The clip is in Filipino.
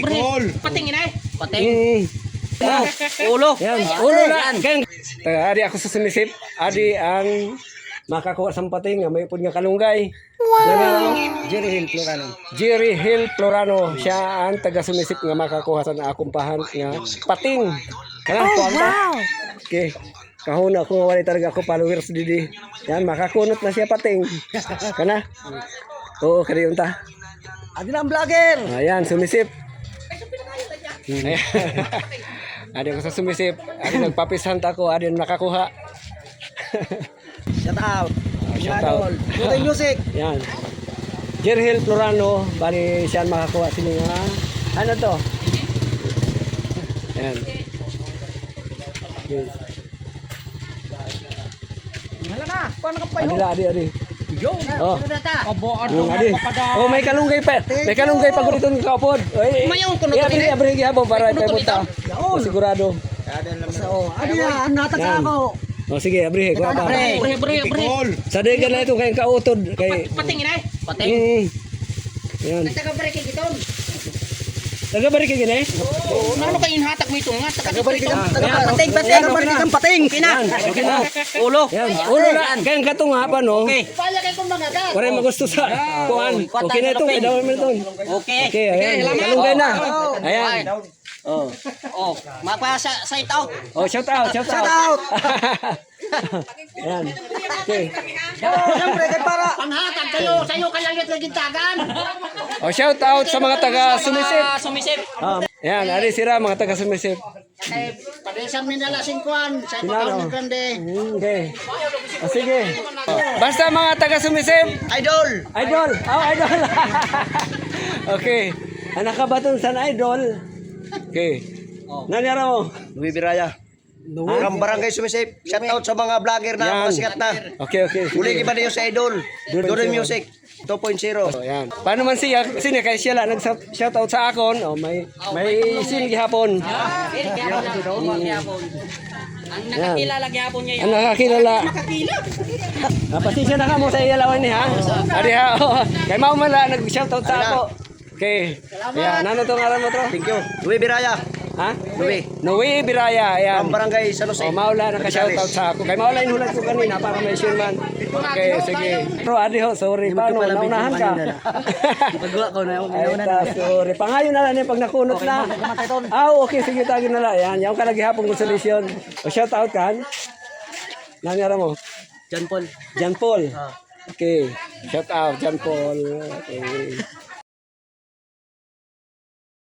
bre. Patingin ay. Pating. Mm. Ah, Ulo. yan, ulo na. Kan. Uh, adi ako sa sumisip. Adi ang makakuha sa pating nga may pud nga kalunggay. Wow. Jerry Hill, Florano. Jerry Hill Florano. Siya ang taga sumisip nga makakuha sa akong pahan nga pating. Kana, oh, wow. Okay. Kahuna ko nga wala talaga ako followers didi. Yan, makakunot na siya pating. Kana? Oo, kadi unta. Adi na ang vlogger. Ayan, sumisip. Ayan. Adi ako sa sumisip. Adi nagpapisant ako. Adi nakakuha. Shout out. shout out. Good music. Yan. Jerhil Florano. Bali siya makakuha. Sino nga? Ano to? Ayan. Okay. Hala na. Paano ka pa Adi la, adi, adi. Oh. Yung adi. Oh, may kalunggay pa. May kalunggay pa ko dito ng kapod. Oy. Mayong kuno to abri, dire. abri gihapon para Kuno to ipunta. Oh, sigurado. So, adi na. Ang natag ako. Oh, sige, abri. Pa. Bre, bre, bre, bre. Sa dagan na ito kayong kautod. Kay... Patingin ay. Pating. Mm. Yan. Taga-break kiton. Taga-bari ka gini? Oo, ano kayo inhatag mo ito nga? Taga-break kiton. Pating, pating. Pating, pating, pating. Yan, okay na. Ulo. Yan, ulo na. Kayang katong ha pa, no? Okay. Pare magusto sa kuan. Okay na ito, dawin mo ito. Okay. Okay, ayan. Kalunggay na. Ayan. Oh. Oh, mapa sa site out. Oh, shout out, shout out. Shout out. Ayan. Okay. Oh, siyempre, kay para. Panghatag kayo, sa iyo kaya git gintagan. Oh, shout out sa mga taga sumisip. Ah, sumisip. Ah, Ayan, ari sira mga taga sumisip. Eh, padesan min nala singkuan sa Sinalo. ipakaw grande. Okay. O sige. Basta mga taga sumisip. Idol. Idol! Oh, idol! okay. Anak ka ba itong san idol? Okay. Nanyara mo? Louis Biraya. From Barangay Sumisip. Shout out sa mga vlogger na Yan. pasikat na. Okay, okay. Uli ba niyo sa Idol? Dodo Music 2.0. Oh, yan. Paano man siya? Kasi niya kay siya lang nag-shout out sa akon. Oh, may may sin gihapon. Ang nakakilala gyapon niya Ang nakakilala. Ah, pasensya na ka mo sa iyalawan ni ha. Ari ha. oh. Kay mao man lang nag-shout out sa ako. Okay. Yan, ano to ngalan mo tro? Thank you. Louis Biraya. Ha? Louis. Noe Biraya. Ayan. From Barangay San Jose. Oh, maula naka-shoutout sa ako. Kay maula inulat ko kanina para may sure man. Okay, sige. Bro, adi ho, sorry. Paano? Naunahan ka. Pagwa ko na. Ay, ta, sorry. Pangayon na lang yung pag nakunot na. Ah, okay. Sige, tagin na lang. Yan, yung kalagi hapong consolation. O, shoutout ka. Nanyara mo? John Paul. Jan Paul. Okay. Shout out, Jan Paul. Okay.